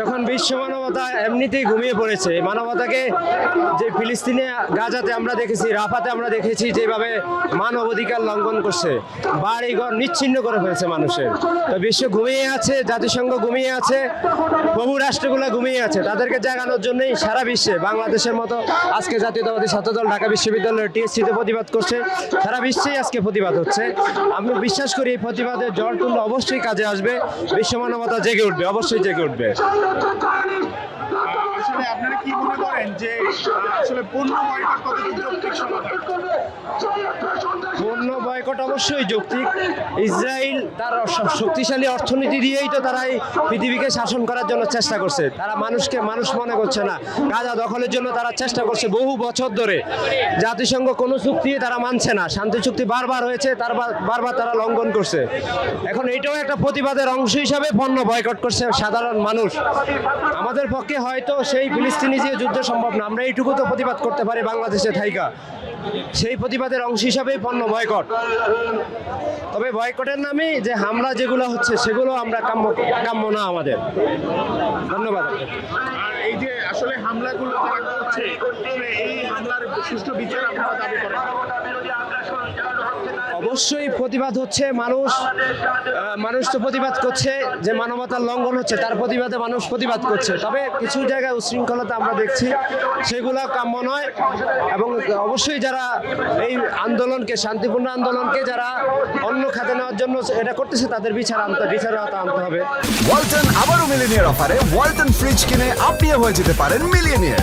যখন বিশ্ব মানবতা এমনিতেই ঘুমিয়ে পড়েছে, মানবতাকে যে ফিলিস্তিনে গাজাতে আমরা দেখেছি, রাফাতে আমরা দেখেছি, যেভাবে মানব অধিকার লঙ্ঘন করছে বাড়ি ঘর নিচ্ছিন্ন করে ফেলছে মানুষের। তো বিশ্ব ঘুমিয়ে আছে, জাতিসংঘ ঘুমিয়ে আছে বহু রাষ্ট্রগুলো ঘুমিয়ে আছে, তাদেরকে জাগানোর জন্যই সারা বিশ্বে, বাংলাদেশের মতো আজকে জাতীয়তাবাদী ছাত্রদল, ঢাকা বিশ্ববিদ্যালয়ের টিএসসিতে প্রতিবাদ করছে, সারা বিশ্বেই আজকে প্রতিবাদ হচ্ছে। আমি বিশ্বাস করি এই প্রতিবাদের জল তুললে অবশ্যই কাজে আসবে, বিশ্ব মানবতা জেগে উঠবে, অবশ্যই জেগে উঠবে। নতুন করেনি নতুন আসলে আপনারা কি মনে করেন যে আসলে পণ্য বয়কট কতটুকু যৌক্তিক পণ্য বয়কট অবশ্যই যৌক্তিক। ইসরায়েল তার শক্তিশালী অর্থনীতি দিয়েই তো তারা এই পৃথিবীকে শাসন করার জন্য চেষ্টা করছে। তারা মানুষকে, মানুষ মনে করছে না। গাজা দখলের জন্য তারা চেষ্টা করছে বহু বছর ধরে। জাতিসংঘ কোনো চুক্তি তারা মানছে না। শান্তি চুক্তি বারবার হয়েছে, তার বারবার তারা লঙ্ঘন করছে। এখন এটাও একটা প্রতিবাদের অংশ হিসাবে পণ্য বয়কট করছে সাধারণ মানুষ। আমাদের পক্ষে হয়তো সেই ফিলিস্তিনি যে যুদ্ধ সম্ভব না, আমরা এইটুকু তো প্রতিবাদ করতে পারি বাংলাদেশে থাইকা সেই প্রতিবাদের অংশ হিসাবেই পণ্য বয়কট। তবে বয়কটের নামে যে হামলা যেগুলো হচ্ছে, সেগুলো আমরা কাম্য কাম্য না আমাদের। ধন্যবাদ। আর এই যে আসলে হামলাগুলো হচ্ছে এই হামলার সুষ্ঠু বিচার আপনারা দাবি করেন। অবশ্যই প্রতিবাদ হচ্ছে মানুষ মানুষ তো প্রতিবাদ করছে যে মানবতার লঙ্ঘন হচ্ছে তার প্রতিবাদে মানুষ প্রতিবাদ করছে। তবে কিছু জায়গায় উশৃঙ্খলতা আমরা দেখছি সেগুলো কাম্য নয়। এবং অবশ্যই যারা এই আন্দোলনকে শান্তিপূর্ণ আন্দোলনকে যারা অন্য খাতে নেওয়ার জন্য এটা করতেছে তাদের বিচার আনতে বিচার আওতা আনতে হবে। ওয়ালটন আবারও মিলিনিয়ার অফারে ওয়ালটন ফ্রিজ কিনে আপনিও হয়ে যেতে পারেন মিলিয়নিয়ার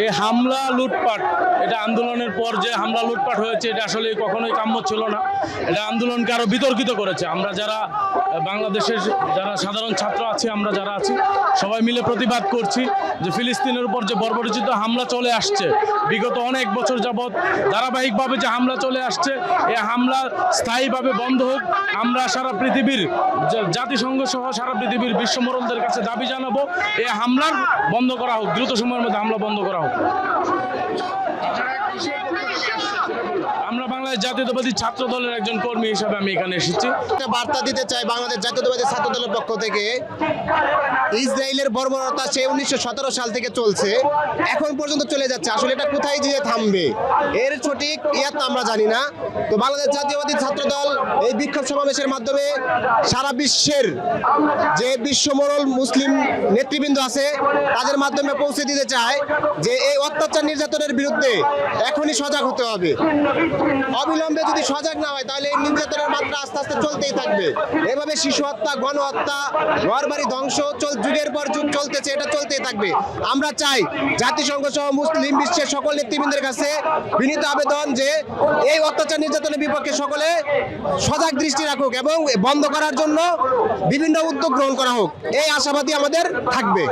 এই হামলা লুটপাট, এটা আন্দোলনের পর যে হামলা লুটপাট হয়েছে, এটা আসলে কখনোই কাম্য ছিল না। এটা আন্দোলনকে আরও বিতর্কিত করেছে। আমরা যারা বাংলাদেশের যারা সাধারণ ছাত্র আছি, আমরা যারা আছি, সবাই মিলে প্রতিবাদ করছি যে ফিলিস্তিনের উপর যে বর্বরচিত হামলা চলে আসছে। বিগত অনেক বছর যাবৎ ধারাবাহিকভাবে যে হামলা চলে আসছে এই হামলা স্থায়ীভাবে বন্ধ হোক, আমরা সারা পৃথিবীর জাতিসংঘ সহ সারা পৃথিবীর বিশ্বমরলদের কাছে দাবি জানাব এই হামলার বন্ধ করা হোক, দ্রুত সময়ের মধ্যে হামলা বন্ধ করা হোক। আপনারা কিসের পক্ষ থেকে আসছেন সেটা বলুন। বাংলাদেশ জাতীয়তাবাদী ছাত্র দলের একজন কর্মী হিসাবে আমি এখানে এসেছি। বার্তা দিতে চাই বাংলাদেশ জাতীয়তাবাদী ছাত্র দলের পক্ষ থেকে। ইসরায়েলের বর্বরতা সে উনিশশো সাল থেকে চলছে। এখন পর্যন্ত চলে যাচ্ছে। আসলে এটা কোথায় গিয়ে থামবে? এর সঠিক আমরা জানি না। তো বাংলাদেশ জাতীয়বাদী ছাত্র দল এই বিক্ষোভ সমাবেশের মাধ্যমে সারা বিশ্বের যে বিশ্বমরল মুসলিম নেতৃবৃন্দ আছে, তাদের মাধ্যমে পৌঁছে দিতে চায় যে এই অত্যাচার নির্যাতনের বিরুদ্ধে এখনই সজাগ হতে হবে। অবিলম্বে যদি সজাগ না হয়, তাহলে এই নির্যাতনের মাত্রা আস্তে আস্তে চলতেই থাকবে। এভাবে শিশু হত্যা গণহত্যা ঘরবাড়ি ধ্বংস, চল যুগের পর যুগ চলতেছে, এটা চলতেই থাকবে। আমরা চাই জাতিসংঘ সহ মুসলিম বিশ্বের সকল নেতৃবৃন্দের কাছে বিনীত আবেদন যে এই অত্যাচার নির্যাতনের বিপক্ষে সকলে সজাগ দৃষ্টি রাখুক এবং বন্ধ করার জন্য বিভিন্ন উদ্যোগ গ্রহণ করা হোক। এই আশাবাদী আমাদের থাকবে।